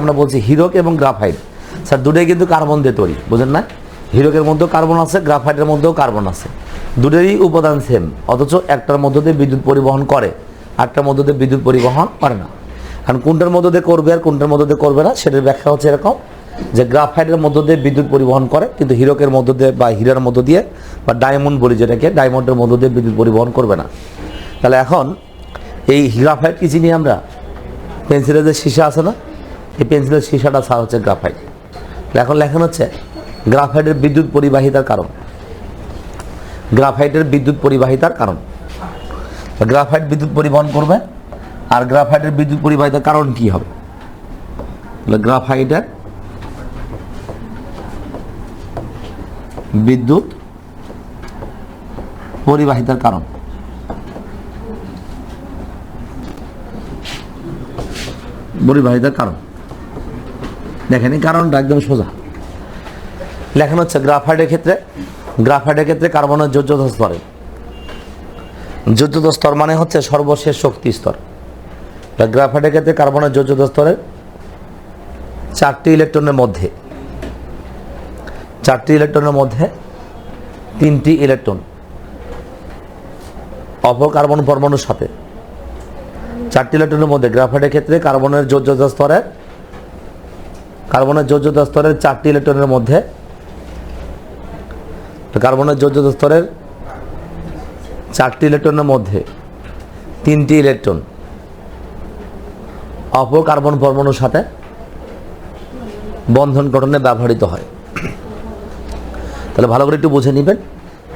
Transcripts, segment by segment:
আমরা বলছি হিরোক এবং গ্রাফাইট। স্যার, দুটোই কিন্তু কার্বন দিয়ে তৈরি, বুঝেন না হিরোকের মধ্যেও কার্বন আছে, গ্রাফাইটের মধ্যেও কার্বন আছে। দুটোরই উপাদান সেম অথচ একটার মধ্য দিয়ে বিদ্যুৎ পরিবহন করে আটটার মধ্য দিয়ে বিদ্যুৎ পরিবহন করে না। কারণ কোনটার মধ্য দিয়ে করবে আর কোনটার মধ্য দিয়ে করবে না, সেটার ব্যাখ্যা হচ্ছে এরকম যে গ্রাফাইটের মধ্য দিয়ে বিদ্যুৎ পরিবহন করে, কিন্তু হিরোকের মধ্য দিয়ে বা হীরার মধ্য দিয়ে বা ডায়মন্ড বলি যেটাকে, ডায়মন্ডের মধ্য দিয়ে বিদ্যুৎ পরিবহন করবে না। তাহলে এখন এই গ্রাফাইট কি চিনি আমরা? পেন্সিলের যে সীসা আছে না? এই পেন্সিলের সীসাটা ছাড়া হচ্ছে গ্রাফাইট এখন লেখানো হচ্ছে গ্রাফাইটের বিদ্যুৎ পরিবাহিতার কারণ। গ্রাফাইটের বিদ্যুৎ পরিবাহিতার কারণ। গ্রাফাইট বিদ্যুৎ পরিবহন করবে, আর গ্রাফাইটের বিদ্যুৎ পরিবাহিতার কারণ কি হবে? গ্রাফাইটের বিদ্যুৎ পরিবাহিতার কারণ। পরিবাহিতার কারণ। দেখেন কারণটা একদম সোজা। লেখানো হচ্ছে গ্রাফাইডের ক্ষেত্রে গ্রাফাইডের ক্ষেত্রে কার্বনের যোজ্যতা স্তরে। যোজ্যতা স্তর মানে হচ্ছে সর্বশেষ শক্তি স্তর। গ্রাফাইডের ক্ষেত্রে কার্বনের যোজ্যতা স্তরের চারটি ইলেকট্রনের মধ্যে, চারটি ইলেকট্রনের মধ্যে তিনটি ইলেকট্রন, অপর কার্বন পরমাণুর সাথে। চারটি ইলেকট্রনের মধ্যে গ্রাফাইডের ক্ষেত্রে কার্বনের যোজ্যতা স্তরের কার্বনের যোজ্যতা স্তরের চারটি ইলেকট্রনের মধ্যে, কার্বনের যোজ্যতা স্তরের চারটি ইলেকট্রনের মধ্যে তিনটি ইলেকট্রন অপর কার্বন পরমাণুর সাথে বন্ধন গঠনে ব্যবহৃত হয়। তাহলে ভালো করে একটু বুঝে নেবেন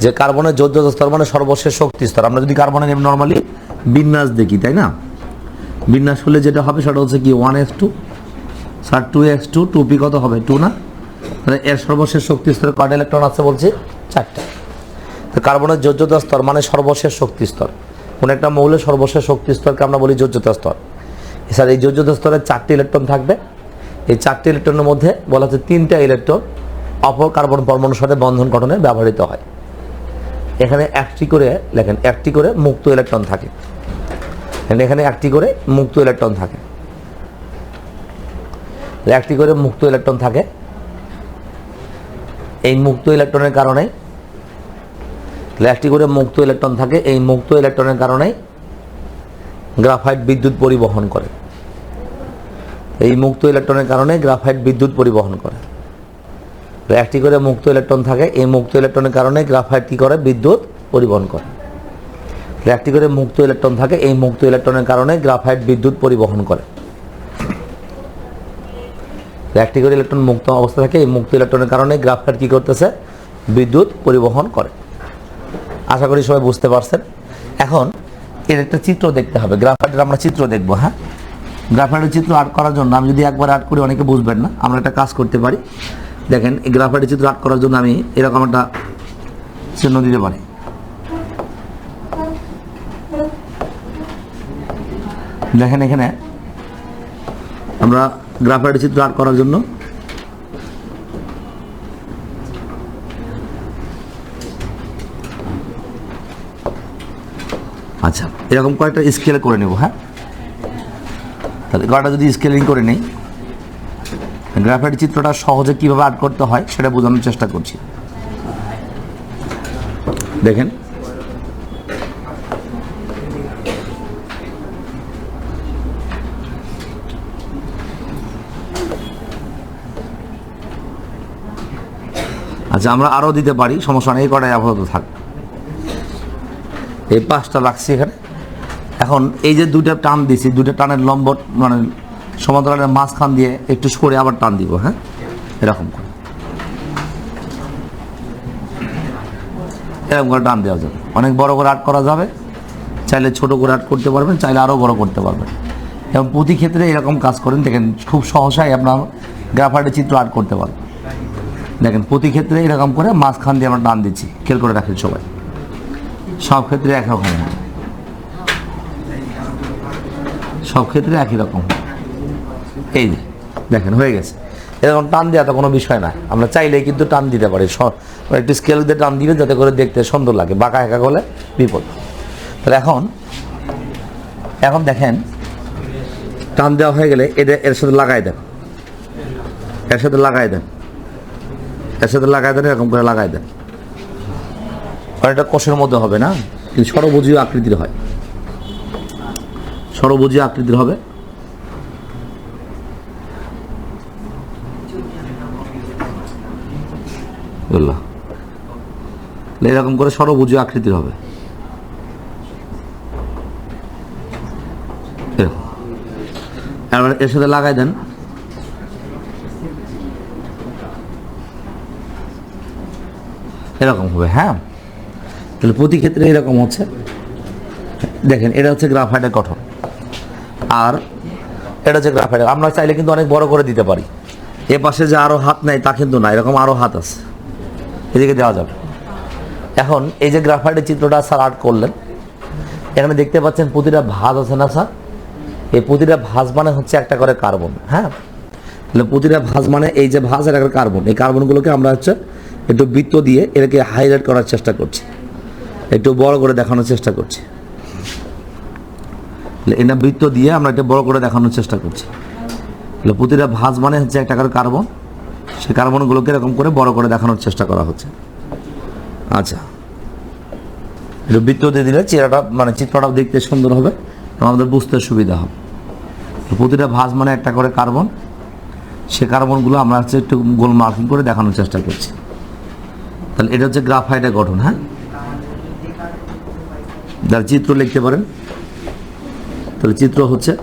যে কার্বনের যোজ্যতা স্তর মানে সর্বশেষ শক্তি স্তর। আমরা যদি কার্বনের নর্মালি বিন্যাস দেখি, তাই না? বিন্যাস হলে যেটা হবে সেটা হচ্ছে কি one S two sir two X two two P কত হবে? টু না? তাহলে এর সর্বশেষ শক্তি স্তরে কয়টা ইলেকট্রন আছে বলছি, চারটা। তো কার্বনের যোজ্যতা স্তর মানে সর্বশেষ শক্তি স্তর। কোন একটা মৌলের সর্বশেষ শক্তি স্তরকে আমরা বলি যোজ্যতা স্তর। স্যার, এই যোজ্যতা স্তরে চারটি ইলেকট্রন থাকবে। এই চারটি ইলেকট্রনের মধ্যে বলা হচ্ছে তিনটা ইলেকট্রন অপর কার্বন পরমাণুর সাথে বন্ধন গঠনে ব্যবহৃত হয়। এখানে একটি করে, লেখেন, একটি করে মুক্ত ইলেকট্রন থাকে। এখানে একটি করে মুক্ত ইলেকট্রন থাকে। একটি করে মুক্ত ইলেকট্রন থাকে। এই মুক্ত ইলেকট্রনের কারণে একটি করে মুক্ত ইলেকট্রন থাকে, এই মুক্ত ইলেকট্রনের কারণে গ্রাফাইট বিদ্যুৎ পরিবহন করে। এই মুক্ত ইলেকট্রনের কারণে গ্রাফাইট বিদ্যুৎ পরিবহন করে। একটি করে মুক্ত ইলেকট্রন থাকে, এই মুক্ত ইলেকট্রনের কারণে গ্রাফাইট কি করে? বিদ্যুৎ পরিবহন করে। একটি করে মুক্ত ইলেকট্রন থাকে, এই মুক্ত ইলেকট্রনের কারণে গ্রাফাইট বিদ্যুৎ পরিবহন করে। একটি করে ইলেকট্রন মুক্ত অবস্থা থাকে, এই মুক্ত ইলেকট্রনের কারণে গ্রাফাইট কী করতেছে? বিদ্যুৎ পরিবহন করে। আশা করি সবাই বুঝতে পারছেন। এখন, এর একটা চিত্র দেখতে হবে। গ্রাফাইটের আমরা চিত্র দেখব হ্যাঁ? গ্রাফাইটের চিত্র আর্ট করার জন্য আমি যদি একবার আর্ট করি, অনেকে বুঝবেন না। আমরা একটা কাজ করতে পারি। দেখেন, এই গ্রাফাইটের চিত্র আর্ট করার জন্য আমি এরকম একটা চিহ্ন দিতে পারি। দেখেন এখানে আমরা গ্রাফাইটের চিত্র আর্ট করার জন্য? আচ্ছা এরকম কয়েকটা স্কেল করে নেব হ্যাঁ? তাহলে কয়েকটা যদি স্কেলিং করে নেই, গ্রাফাইট চিত্রটা সহজে কীভাবে আর্ট করতে হয় সেটা বোঝানোর চেষ্টা করছি। দেখেন আচ্ছা আমরা আরও দিতে পারি, সমস্যা নেই কটাই আপাতত থাক। এই পাঁচটা রাখছি এখানে। এখন এই যে দুইটা টান দিছি, দুইটা টানের লম্ব মানে সমান্তরালের মাঝখান দিয়ে একটু সরে আবার টান দিব হ্যাঁ? এরকম করে। এরকম করে টান দেওয়া যাবে। অনেক বড় করে আর্ট করা যাবে। চাইলে ছোট করে আর্ট করতে পারবেন, চাইলে আরও বড় করতে পারবেন। এবং প্রতি ক্ষেত্রে এরকম কাজ করেন, দেখেন, খুব সহসাই আপনার গ্রাফাইটের চিত্র আর্ট করতে পারবেন। দেখেন, প্রতি ক্ষেত্রে এরকম করে মাঝখান দিয়ে আমরা টান দিচ্ছি। খেয়াল করে রাখেন সবাই। সব ক্ষেত্রে একরকম সব ক্ষেত্রে একই রকম এই যে, দেখেন, হয়ে গেছে। এরকম টান দেওয়া তো কোনো বিষয় না। আমরা চাইলেই কিন্তু টান দিতে পারি। একটু স্কেল দিয়ে টান দিবে যাতে করে দেখতে সুন্দর লাগে। বাঁকা একা হলে বিপদ। তাহলে এখন এখন দেখেন, টান দেওয়া হয়ে গেলে এটা এর সাথে লাগাই দেন। এর সাথে লাগাই দেন। এর সাথে লাগাই দেন, এরকম করে লাগাই দেন। অনেকটা কষের মধ্যে হবে না, কিন্তু সরবুজীয় আকৃতির হয়। সরবুজীয় আকৃতির হবে। এরকম করে সরবুজীয় আকৃতির হবে। এরকম। এর সাথে লাগাই দেন। এরকম হবে হ্যাঁ? তাহলে প্রতি ক্ষেত্রে এরকম হচ্ছে। দেখেন, এটা হচ্ছে গ্রাফাইটের গঠন। আর এটা হচ্ছে গ্রাফাইট। আমরা চাইলে কিন্তু অনেক বড় করে দিতে পারি। এ পাশে যে আরও হাত নেই, তা কিন্তু না। এরকম আরও হাত আছে। এদিকে দেওয়া যাবে। এখন এই যে গ্রাফাইটের চিত্রটা স্যার আর্ট করলেন, এখানে দেখতে পাচ্ছেন প্রতিটা ভাঁজ আছে না স্যার? এই প্রতিটা ভাজ মানে হচ্ছে একটা করে কার্বন হ্যাঁ? তাহলে প্রতিটা ভাঁজ মানে এই যে ভাঁজ এটা কার্বন। এই কার্বনগুলোকে আমরা হচ্ছে একটু বৃত্ত দিয়ে এটাকে হাইলাইট করার চেষ্টা করছে। একটু বড় করে দেখানোর চেষ্টা করছি। এটা বৃত্ত দিয়ে আমরা এটা বড় করে দেখানোর চেষ্টা করছি। প্রতিটা ভাঁজ মানে হচ্ছে একটা করে কার্বন সেই কার্বনগুলোকে এরকম করে বড় করে দেখানোর চেষ্টা করা হচ্ছে। আচ্ছা। একটু বৃত্ত দিয়ে দিলে চেহারাটা মানে চিত্রটা দেখতে সুন্দর হবে। আমাদের বুঝতে সুবিধা হবে। প্রতিটা ভাঁজ মানে একটা করে কার্বন সে কার্বনগুলো আমরা হচ্ছে একটু গোল মার্কিং করে দেখানোর চেষ্টা করছি। তাহলে এটা হচ্ছে গ্রাফাইটের গঠন হ্যাঁ? যার চিত্র লিখতে পারেন। তাহলে চিত্র হচ্ছে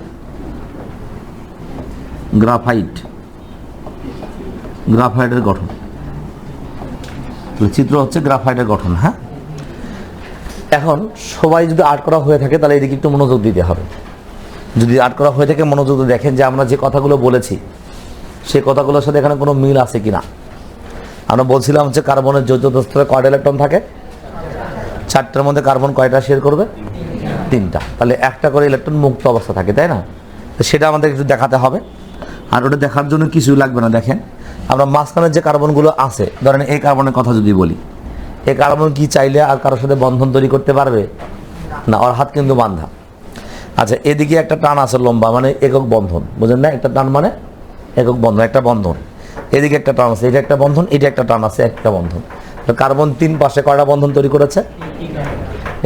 গ্রাফাইট। গ্রাফাইটের গঠন। চিত্র হচ্ছে গ্রাফাইটের গঠন হ্যাঁ? এখন সবাই যদি আর্ট করা হয়ে থাকে, তাহলে এদিকে একটু মনোযোগ দিতে হবে। যদি আর্ট করা হয়ে থাকে, মনোযোগ দেখেন যে আমরা যে কথাগুলো বলেছি সেই কথাগুলোর সাথে এখানে কোনো মিল আছে কিনা। আমরা বলছিলাম হচ্ছে কার্বনের যৌথ স্তরে কয়টা ইলেকট্রন থাকে? চারটার মধ্যে কার্বন কয়টা শেয়ার করবে? তিনটা। তাহলে একটা করে ইলেকট্রন মুক্ত অবস্থা থাকে, তাই না? সেটা আমাদের একটু দেখাতে হবে। আর ওটা দেখার জন্য কিছু লাগবে না, দেখেন। আমরা মাঝখানের যে কার্বনগুলো আছে, ধরেন এই কার্বনের কথা যদি বলি, এই কার্বন কি চাইলে আর কারোর সাথে বন্ধন তৈরি করতে পারবে? না, ওর হাত কিন্তু বান্ধা আচ্ছা এদিকে একটা টান আছে লম্বা মানে একক বন্ধন বুঝলেন না? একটা টান মানে একক বন্ধন, একটা বন্ধন। এদিকে একটা টান আছে, এটা একটা বন্ধন, এটা একটা টান আছে, একটা বন্ধন। কার্বন তিন পাশে কয়টা বন্ধন তৈরি করেছে?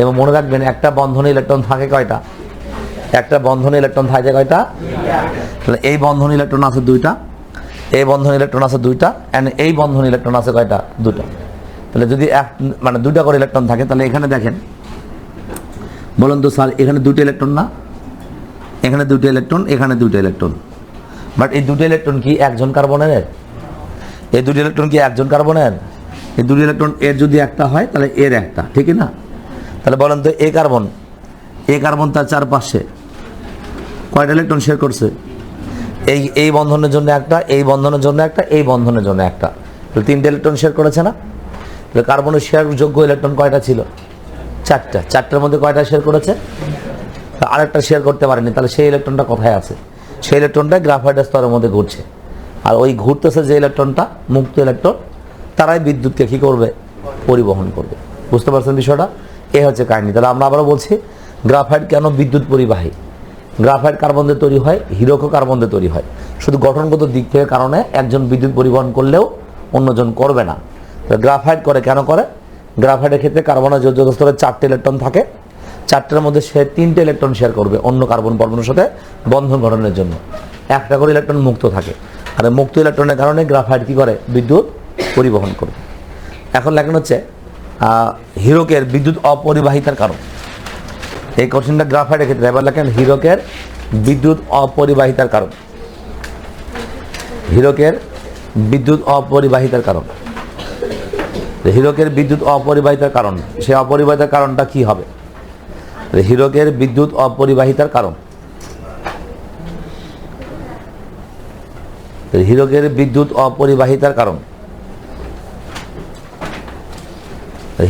এবং মনে রাখবেন, একটা বন্ধনে ইলেকট্রন থাকে কয়টা? একটা বন্ধনে ইলেকট্রন থাকে কয়টা? তাহলে এই বন্ধন ইলেকট্রন আছে দুইটা, এই বন্ধন ইলেকট্রন আছে দুইটা অ্যান্ড এই বন্ধন ইলেকট্রন আছে কয়টা? দুটা তাহলে যদি এক মানে দুইটা করে ইলেকট্রন থাকে, তাহলে এখানে দেখেন, বলুন তো স্যার, এখানে দুটো ইলেকট্রন না? এখানে দুটো ইলেকট্রন, এখানে দুটো ইলেকট্রন। বাট এই দুটো ইলেকট্রন কি একজন কার্বনের এই দুটি ইলেকট্রন কি একজন কার্বনের এই দুটি ইলেকট্রন এর যদি একটা হয় তাহলে এর একটা ঠিক না? তাহলে বলেন তো এ কার্বন এ কার্বন তার চারপাশে। কয়টা ইলেকট্রন শেয়ার করছে? এই এই বন্ধনের জন্য একটা এই বন্ধনের জন্য একটা এই বন্ধনের জন্য একটা। তাহলে তিনটে ইলেকট্রন শেয়ার করেছে না? তাহলে কার্বনের শেয়ার যোগ্য ইলেকট্রন কয়টা ছিল? চারটা। চারটার মধ্যে কয়টা শেয়ার করেছে? আরেকটা শেয়ার করতে পারেনি তাহলে সেই ইলেকট্রনটা কোথায় আছে? সেই ইলেকট্রনটা গ্রাফাইটের স্তরের মধ্যে ঘুরছে। আর ওই ঘুরতেছে যে ইলেকট্রনটা মুক্ত ইলেকট্রন তারাই বিদ্যুৎকে কী করবে? পরিবহন করবে। বুঝতে পারছেন বিষয়টা? এ হচ্ছে কাহিনি। তাহলে আমরা আবারও বলছি গ্রাফাইট কেন বিদ্যুৎ পরিবাহী? গ্রাফাইট কার্বন দিয়ে তৈরি হয়, হিরোকো কার্বন দিয়ে তৈরি হয়। শুধু গঠনগত দিক থেকে কারণে একজন বিদ্যুৎ পরিবহন করলেও অন্যজন করবে না। গ্রাফাইট করে কেন করে? গ্রাফাইটের ক্ষেত্রে কার্বনের যোজ্য স্তরে চারটে ইলেকট্রন থাকে। চারটার মধ্যে সে তিনটে ইলেকট্রন শেয়ার করবে অন্য কার্বন পরমাণুর সাথে বন্ধন গঠনের জন্য। একটা করে ইলেকট্রন মুক্ত থাকে। আর মুক্ত ইলেকট্রনের কারণে গ্রাফাইট কি করে? বিদ্যুৎ পরিবহন করবে এখন লেখানো হচ্ছে হিরোকের বিদ্যুৎ অপরিবাহিতার কারণ। এই কোশ্চেনটা গ্রাফাইটের ক্ষেত্রে। এবার লেখেন, হিরোকের বিদ্যুৎ অপরিবাহিতার কারণ। হিরোকের বিদ্যুৎ অপরিবাহিতার কারণ। হিরোকের বিদ্যুৎ অপরিবাহিতার কারণ সেই অপরিবাহিতার কারণটা কি হবে? হিরোকের বিদ্যুৎ অপরিবাহিতার কারণ। হিরোকের বিদ্যুৎ অপরিবাহিতার কারণ।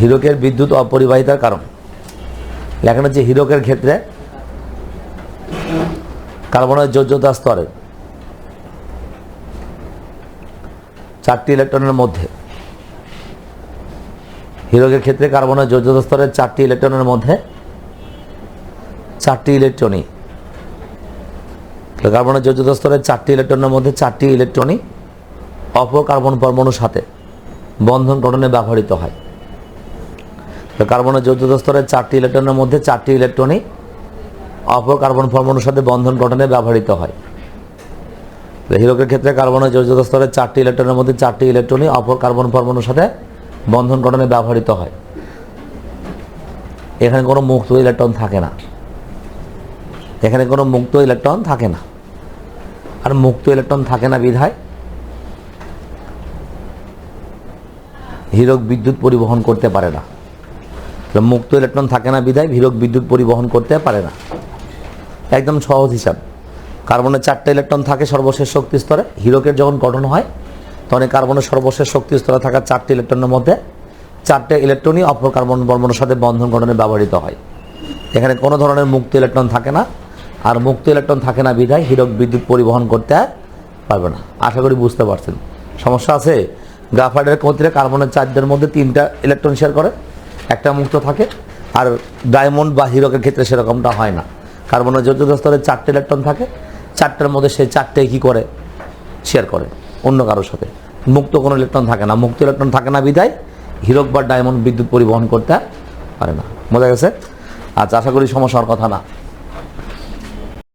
হিরোকের বিদ্যুৎ অপরিবাহিতার কারণ। লেখানো হচ্ছে হিরোকের ক্ষেত্রে কার্বনের যোজ্যতা স্তরে চারটি ইলেকট্রনের মধ্যে। হিরোকের ক্ষেত্রে কার্বনের যোজ্যতা স্তরের চারটি ইলেকট্রনের মধ্যে চারটি ইলেকট্রনই। কার্বনের যোজ্যতা স্তরের চারটি ইলেকট্রনের মধ্যে চারটি ইলেকট্রনই অপর কার্বন পরমাণুর সাথে বন্ধন গঠনে ব্যবহৃত হয়। কার্বনের যৌথ স্তরের চারটি ইলেকট্রনের মধ্যে চারটি ইলেকট্রনই অপর কার্বন পরমাণুর সাথে বন্ধন গঠনে ব্যবহৃত হয়। হিরকের ক্ষেত্রে কার্বনের যৌথ স্তরের চারটি ইলেকট্রনের মধ্যে চারটি ইলেকট্রনই অপর কার্বন পরমাণুর সাথে বন্ধন গঠনে ব্যবহৃত হয়। এখানে কোনো মুক্ত ইলেকট্রন থাকে না। এখানে কোনো মুক্ত ইলেকট্রন থাকে না। আর মুক্ত ইলেকট্রন থাকে না বিধায় হীরক বিদ্যুৎ পরিবহন করতে পারে না। মুক্ত ইলেকট্রন থাকে না বিধায় হীরক বিদ্যুৎ পরিবহন করতে পারে না। একদম সহজ হিসাব। কার্বনের চারটে ইলেকট্রন থাকে সর্বশেষ শক্তি স্তরে। হীরকের যখন গঠন হয়, তখন এই কার্বনের সর্বশেষ শক্তি স্তরে থাকা চারটি ইলেকট্রনের মধ্যে চারটে ইলেকট্রনই অপর কার্বন পরমাণুর সাথে বন্ধন গঠনে ব্যবহৃত হয়। এখানে কোনো ধরনের মুক্ত ইলেকট্রন থাকে না। আর মুক্ত ইলেকট্রন থাকে না বিধায় হীরক বিদ্যুৎ পরিবহন করতে পারবে না। আশা করি বুঝতে পারছেন। সমস্যা আছে, গ্রাফাইটের ক্ষেত্রে কার্বনের চারদের মধ্যে তিনটা ইলেকট্রন শেয়ার করে, একটা মুক্ত থাকে, আর ডায়মন্ড বা হীরকের ক্ষেত্রে সেরকমটা হয় না। কার্বনের যৌথ স্তরে চারটে ইলেকট্রন থাকে, চারটার মধ্যে সে চারটে কি করে? শেয়ার করে, অন্য কারোর সাথে। মুক্ত কোনো ইলেকট্রন থাকে না। মুক্ত ইলেকট্রন থাকে না বিধায় হীরক বা ডায়মন্ড বিদ্যুৎ পরিবহন করতে পারে না। বোঝা গেছে? আচ্ছা আশা করি সমস্যার কথা না।